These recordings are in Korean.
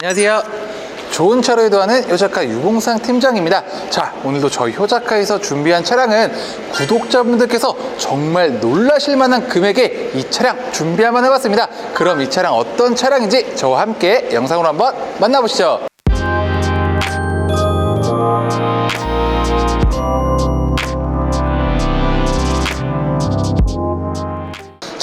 안녕하세요. 좋은 차로 이도하는 효자카 유봉상 팀장입니다. 자, 오늘도 저희 효자카에서 준비한 차량은 구독자분들께서 정말 놀라실 만한 금액에 이 차량 준비 한번 해봤습니다. 그럼 이 차량 어떤 차량인지 저와 함께 영상으로 한번 만나보시죠.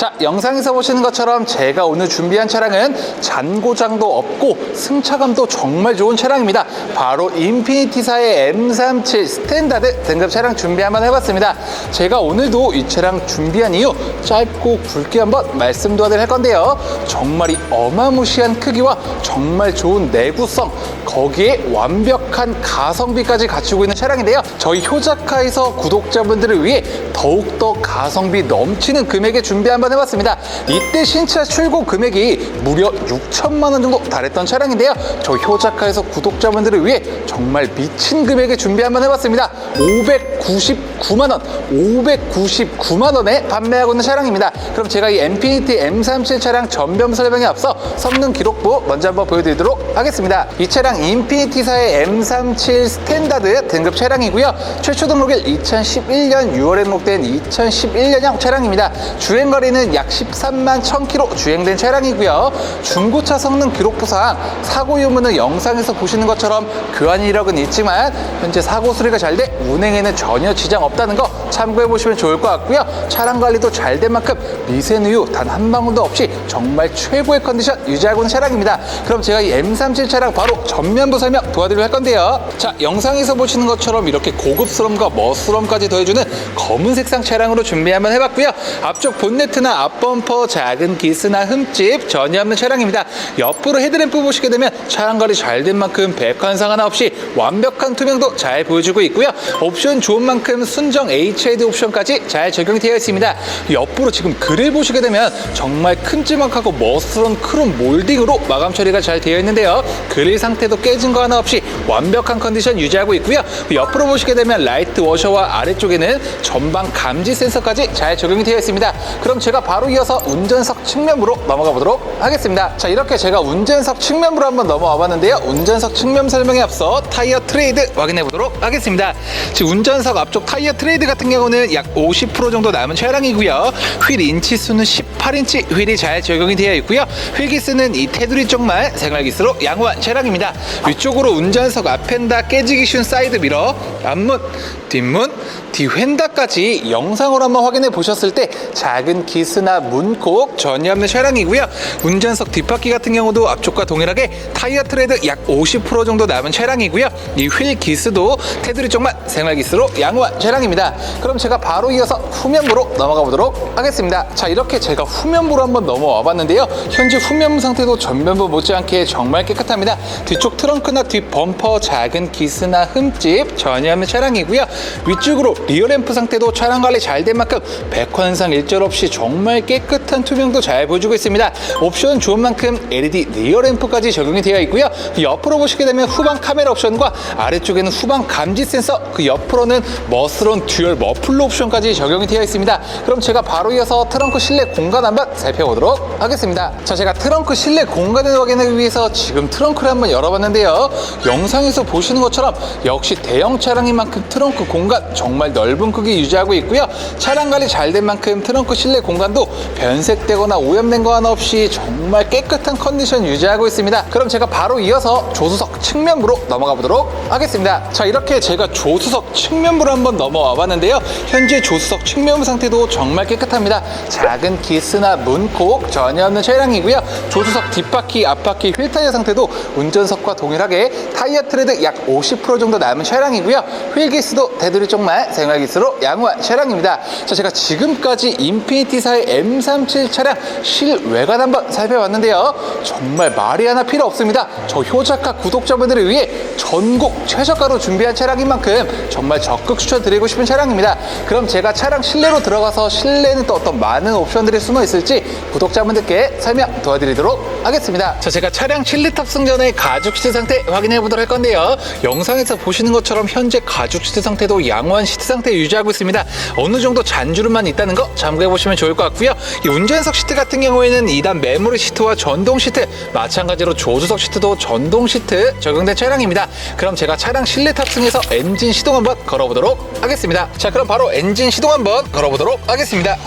자, 영상에서 보시는 것처럼 제가 오늘 준비한 차량은 잔고장도 없고 승차감도 정말 좋은 차량입니다. 바로 인피니티사의 M37 스탠다드 등급 차량 준비 한번 해봤습니다. 제가 오늘도 이 차량 준비한 이유 짧고 굵게 한번 말씀 도와드릴 할 건데요. 정말 이 어마무시한 크기와 정말 좋은 내구성, 거기에 완벽한 가성비까지 갖추고 있는 차량인데요. 저희 효자카에서 구독자분들을 위해 더욱더 가성비 넘치는 금액에 준비 한번 해봤습니다. 이때 신차 출고 금액이 무려 6천만 원 정도 달했던 차량인데요. 저희 효자카에서 구독자분들을 위해 정말 미친 금액에 준비 한번 해봤습니다. 599만 원, 599만 원에 판매하고 있는 차량입니다. 그럼 제가 이 엠피니티 M37 차량 전변 설명에 앞서 성능 기록부 먼저 한번 보여드리도록 하겠습니다. 이 차량 인피니티사의 M37 스탠다드 등급 차량이고요. 최초 등록일 2011년 6월에 등록된 2011년형 차량입니다. 주행 거리는 약 13만 1000km 주행된 차량이고요. 중고차 성능 기록부상 사고 유무는 영상에서 보시는 것처럼 교환 이력은 있지만 현재 사고 수리가 잘 돼 운행에는 전혀 지장 없다는 거 참고해 보시면 좋을 것 같고요. 차량 관리도 잘 된 만큼 미세누 유 단 한 방울도 없이 정말 최고의 컨디션 유지하고 있는 차량입니다. 그럼 제가 이 M37 차량 바로 전면부 설명 도와드리려 할 건데요. 자, 영상에서 보시는 것처럼 이렇게 고급스러움과 멋스러움까지 더해주는 검은 색상 차량으로 준비 한번 해봤고요. 앞쪽 본네트 나 앞범퍼 작은 기스나 흠집 전혀 없는 차량입니다. 옆으로 헤드램프 보시게 되면 차량 관리 잘 된 만큼 백환상 하나 없이 완벽한 투명도 잘 보여주고 있고요. 옵션 좋은 만큼 순정 HID 옵션까지 잘 적용되어 있습니다. 옆으로 지금 그릴 보시게 되면 정말 큼지막하고 멋스러운 크롬 몰딩으로 마감 처리가 잘 되어 있는데요. 그릴 상태도 깨진 거 하나 없이 완벽한 컨디션 유지하고 있고요. 옆으로 보시게 되면 라이트 워셔와 아래쪽에는 전방 감지 센서까지 잘 적용이 되어 있습니다. 그럼 제가 바로 이어서 운전석 측면부로 넘어가 보도록 하겠습니다. 자, 이렇게 제가 운전석 측면부로 한번 넘어와 봤는데요. 운전석 측면 설명에 앞서 타이어 트레이드 확인해 보도록 하겠습니다. 지금 운전석 앞쪽 타이어 트레이드 같은 경우는 약 50% 정도 남은 차량이고요. 휠 인치 수는 18인치 휠이 잘 적용이 되어 있고요. 휠기스는 이 테두리 쪽만 생활기스로 양호한 차량입니다. 위쪽으로 운전석 앞엔다 깨지기 쉬운 사이드 미러, 앞문, 뒷문, 뒤휀다까지 영상으로 한번 확인해 보셨을 때 작은 기 스나 문콕 전혀 없는 차량이고요. 운전석 뒷바퀴 같은 경우도 앞쪽과 동일하게 타이어 트레드 약 50% 정도 남은 차량이고요. 이 휠 기스도 테두리 쪽만 생활 기스로 양호한 차량입니다. 그럼 제가 바로 이어서 후면부로 넘어가 보도록 하겠습니다. 자 이렇게 제가 후면부로 한번 넘어와 봤는데요. 현재 후면부 상태도 전면부 못지않게 정말 깨끗합니다. 뒤쪽 트렁크나 뒷 범퍼 작은 기스나 흠집 전혀 없는 차량이고요. 위쪽으로 리어 램프 상태도 차량 관리 잘 된 만큼 백환상 일절 없이 정말 깨끗한 투명도 잘 보여주고 있습니다. 옵션 좋은 만큼 LED 리어 램프까지 적용이 되어 있고요. 옆으로 보시게 되면 후방 카메라 옵션과 아래쪽에는 후방 감지 센서 그 옆으로는 멋스러운 듀얼 머플러 옵션까지 적용이 되어 있습니다. 그럼 제가 바로 이어서 트렁크 실내 공간 한번 살펴보도록 하겠습니다. 자, 제가 트렁크 실내 공간을 확인하기 위해서 지금 트렁크를 한번 열어봤는데요. 영상에서 보시는 것처럼 역시 대형 차량인 만큼 트렁크 공간 정말 넓은 크기 유지하고 있고요. 차량 관리 잘 된 만큼 트렁크 실내 공간 도 변색되거나 오염된 거 하나 없이 정말 깨끗한 컨디션 유지하고 있습니다. 그럼 제가 바로 이어서 조수석 측면부로 넘어가 보도록 하겠습니다. 자, 이렇게 제가 조수석 측면부로 한번 넘어와 봤는데요. 현재 조수석 측면부 상태도 정말 깨끗합니다. 작은 기스나 문콕 전혀 없는 차량이고요. 조수석 뒷바퀴, 앞바퀴, 휠 타이어 상태도 운전석과 동일하게 타이어 트레드 약 50% 정도 남은 차량이고요. 휠 기스도 테두리 쪽만 생활 기스로 양호한 차량입니다. 자, 제가 지금까지 인피니티 사의 M37 차량 실외관 한번 살펴봤는데요. 정말 말이 하나 필요 없습니다. 저 효자카 구독자분들을 위해 전국 최저가로 준비한 차량인 만큼 정말 적극 추천드리고 싶은 차량입니다. 그럼 제가 차량 실내로 들어가서 실내는 또 어떤 많은 옵션들이 숨어 있을지 구독자분들께 설명 도와드리도록 하겠습니다. 자, 제가 차량 실내 탑승 전에 가죽 시트 상태 확인해 보도록 할 건데요. 영상에서 보시는 것처럼 현재 가죽 시트 상태도 양호한 시트 상태 유지하고 있습니다. 어느 정도 잔주름만 있다는 거 참고해 보시면 좋을 것 같고 요. 있고요. 이 운전석 시트 같은 경우에는 2단 메모리 시트와 전동 시트, 마찬가지로 조수석 시트도 전동 시트 적용된 차량입니다. 그럼 제가 차량 실내 탑승해서 엔진 시동 한번 걸어보도록 하겠습니다. 자, 그럼 바로 엔진 시동 한번 걸어보도록 하겠습니다.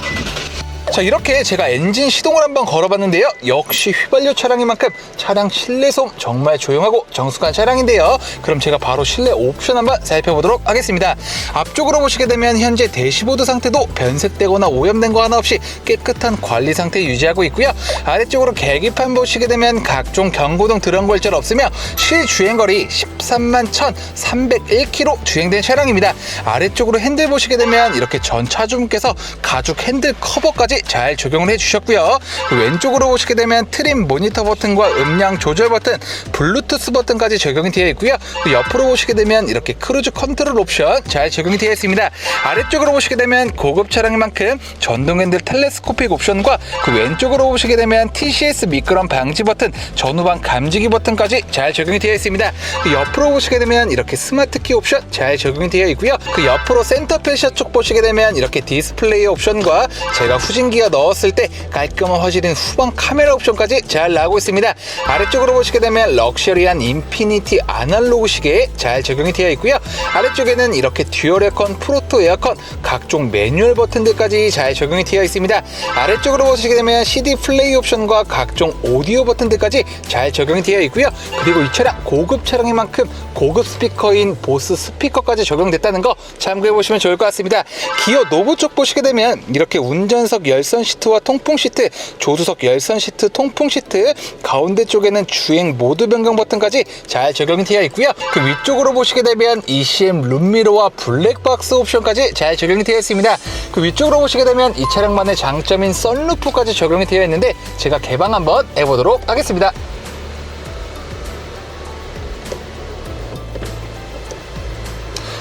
자 이렇게 제가 엔진 시동을 한번 걸어봤는데요. 역시 휘발유 차량인 만큼 차량 실내 소음 정말 조용하고 정숙한 차량인데요. 그럼 제가 바로 실내 옵션 한번 살펴보도록 하겠습니다. 앞쪽으로 보시게 되면 현재 대시보드 상태도 변색되거나 오염된 거 하나 없이 깨끗한 관리 상태 유지하고 있고요. 아래쪽으로 계기판 보시게 되면 각종 경고등 드럼 골절 없으며 실주행거리 13만 1,301km 주행된 차량입니다. 아래쪽으로 핸들 보시게 되면 이렇게 전 차주분께서 가죽 핸들 커버까지 잘 적용을 해주셨고요. 그 왼쪽으로 보시게 되면 트림 모니터 버튼과 음량 조절 버튼, 블루투스 버튼까지 적용이 되어 있고요. 그 옆으로 보시게 되면 이렇게 크루즈 컨트롤 옵션 잘 적용이 되어 있습니다. 아래쪽으로 보시게 되면 고급 차량인 만큼 전동 핸들 텔레스코픽 옵션과 그 왼쪽으로 보시게 되면 TCS 미끄럼 방지 버튼, 전후방 감지기 버튼까지 잘 적용이 되어 있습니다. 그 옆으로 보시게 되면 이렇게 스마트 키 옵션 잘 적용이 되어 있고요. 그 옆으로 센터 패셔 쪽 보시게 되면 이렇게 디스플레이 옵션과 제가 후진 기어 넣었을 때 깔끔한 화질인 후방 카메라 옵션까지 잘 나오고 있습니다. 아래쪽으로 보시게 되면 럭셔리한 인피니티 아날로그 시계에 잘 적용이 되어 있고요. 아래쪽에는 이렇게 듀얼 에어컨, 프로토 에어컨, 각종 매뉴얼 버튼들까지 잘 적용이 되어 있습니다. 아래쪽으로 보시게 되면 CD 플레이 옵션과 각종 오디오 버튼들까지 잘 적용이 되어 있고요. 그리고 이 차량 고급 차량인 만큼 고급 스피커인 보스 스피커까지 적용됐다는 거 참고해 보시면 좋을 것 같습니다. 기어 노브 쪽 보시게 되면 이렇게 운전석 열선 시트와 통풍 시트, 조수석 열선 시트, 통풍 시트, 가운데 쪽에는 주행 모드 변경 버튼까지 잘 적용이 되어 있고요. 그 위쪽으로 보시게 되면 ECM 룸미러와 블랙박스 옵션까지 잘 적용이 되어 있습니다. 그 위쪽으로 보시게 되면 이 차량만의 장점인 썬루프까지 적용이 되어 있는데 제가 개방 한번 해보도록 하겠습니다.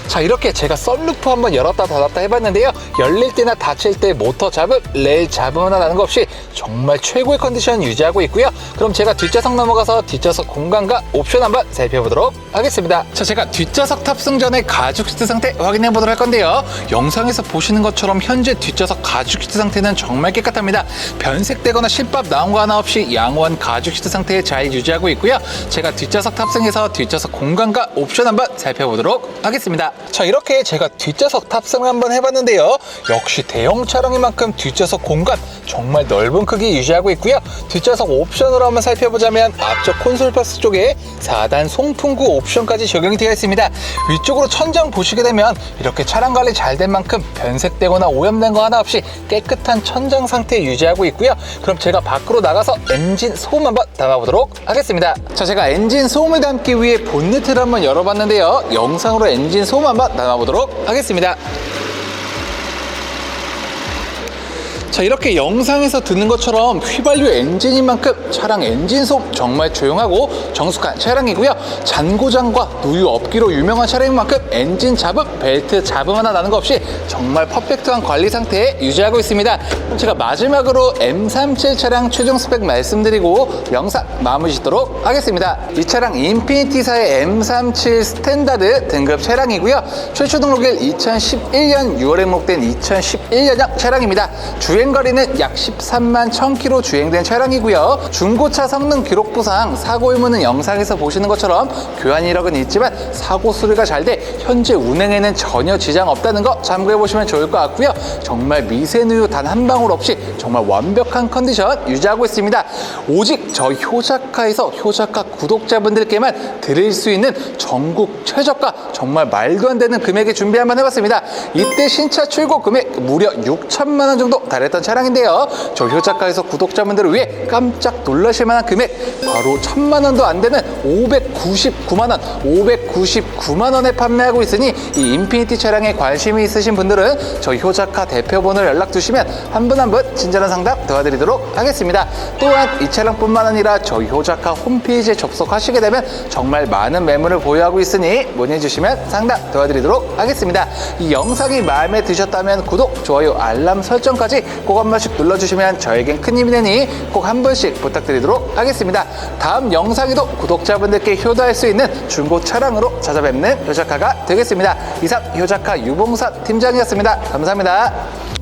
자 이렇게 제가 썬루프 한번 열었다 닫았다 해봤는데요. 열릴 때나 닫힐 때 모터 잡음, 레일 잡음 하나 나는 거 없이 정말 최고의 컨디션 유지하고 있고요. 그럼 제가 뒷좌석 넘어가서 뒷좌석 공간과 옵션 한번 살펴보도록 하겠습니다. 자 제가 뒷좌석 탑승 전에 가죽 시트 상태 확인해 보도록 할 건데요. 영상에서 보시는 것처럼 현재 뒷좌석 가죽 시트 상태는 정말 깨끗합니다. 변색되거나 실밥 나온 거 하나 없이 양호한 가죽 시트 상태에 잘 유지하고 있고요. 제가 뒷좌석 탑승해서 뒷좌석 공간과 옵션 한번 살펴보도록 하겠습니다. 자 이렇게 제가 뒷좌석 탑승을 한번 해봤는데요. 역시 대형 차량인 만큼 뒷좌석 공간 정말 넓은 크기 유지하고 있고요. 뒷좌석 옵션으로 한번 살펴보자면 앞쪽 콘솔 박스 쪽에 4단 송풍구 옵션 까지 적용이 되어 있습니다. 위쪽으로 천장 보시게 되면 이렇게 차량 관리 잘 된 만큼 변색되거나 오염된 거 하나 없이 깨끗한 천장 상태 유지하고 있고요. 그럼 제가 밖으로 나가서 엔진 소음 한번 담아보도록 하겠습니다. 자 제가 엔진 소음을 담기 위해 본네트를 한번 열어봤는데요. 영상으로 엔진 소음 한번 담아보도록 하겠습니다 자 이렇게 영상에서 듣는 것처럼 휘발유 엔진인 만큼 차량 엔진 소음 정말 조용하고 정숙한 차량이고요. 잔고장과 누유 없기로 유명한 차량인 만큼 엔진 잡음, 벨트 잡음 하나 나는 거 없이 정말 퍼펙트한 관리 상태에 유지하고 있습니다. 제가 마지막으로 M37 차량 최종 스펙 말씀드리고 영상 마무리 짓도록 하겠습니다. 이 차량 인피니티사의 M37 스탠다드 등급 차량이고요. 최초 등록일 2011년 6월에 목된 2011년형 차량입니다. 주 행거리는 약 13만 1000km 주행된 차량이고요. 중고차 성능 기록부상 사고 의무는 영상에서 보시는 것처럼 교환 이력은 있지만 사고 수리가 잘 돼 현재 운행에는 전혀 지장 없다는 거 참고해 보시면 좋을 것 같고요. 정말 미세누유 단 한 방울 없이 정말 완벽한 컨디션 유지하고 있습니다. 오직 저 효자카에서 효자카 구독자분들께만 드릴 수 있는 전국 최저가 정말 말도 안 되는 금액에 준비 한번 해봤습니다. 이때 신차 출고 금액 무려 6천만 원 정도 달했 던 차량인데요. 저 효자카에서 구독자분들을 위해 깜짝 놀라실 만한 금액 바로 천만 원도 안 되는 599만 원, 599만 원에 판매하고 있으니 이 인피니티 차량에 관심이 있으신 분들은 저 효자카 대표번호를 연락 주시면 한 분 한 분 친절한 상담 도와드리도록 하겠습니다. 또한 이 차량뿐만 아니라 저 효자카 홈페이지에 접속하시게 되면 정말 많은 매물을 보유하고 있으니 문의해 주시면 상담 도와드리도록 하겠습니다. 이 영상이 마음에 드셨다면 구독, 좋아요, 알람 설정까지 꼭 한 번씩 눌러주시면 저에겐 큰 힘이 되니 꼭 한 번씩 부탁드리도록 하겠습니다. 다음 영상에도 구독자 분들께 효도할 수 있는 중고 차량으로 찾아뵙는 효자카가 되겠습니다. 이상 효자카 유봉사 팀장이었습니다. 감사합니다.